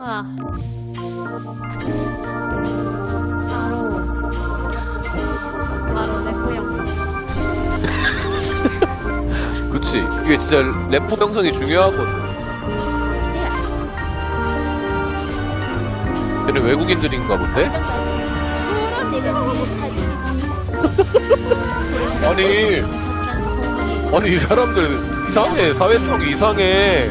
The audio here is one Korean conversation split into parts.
아. 바로. 바로 내 고향. 그치 이게 진짜 래퍼 형성이 중요하거든 예. 얘는 외국인들인가 본데? 아니 아니 이 사람들 이상해 사회성이 이상해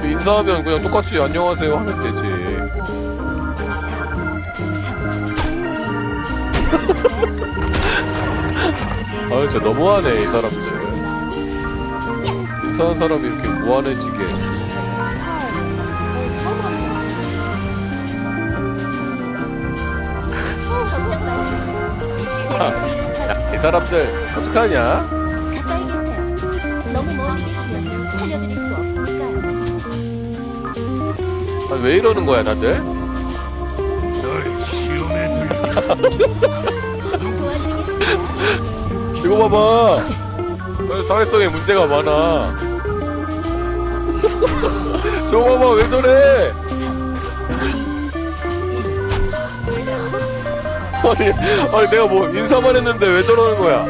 근데 인사하면 그냥 똑같이 안녕하세요 하면 되지 아 진짜 너무하네 이 사람들 이상한 사람이 이렇게 무한해지게. 제가 부탁 이 사람들 어떡하냐? 가까이 계세요. 너무 멀리 계시면 살려드릴 수 없으니까요. 아니, 왜 이러는 거야 다들? 이거 봐봐. 어, 사회성에 문제가 많아. 저거 봐봐 왜 저래? 아니, 아니 내가 뭐 인사만 했는데 왜 저러는 거야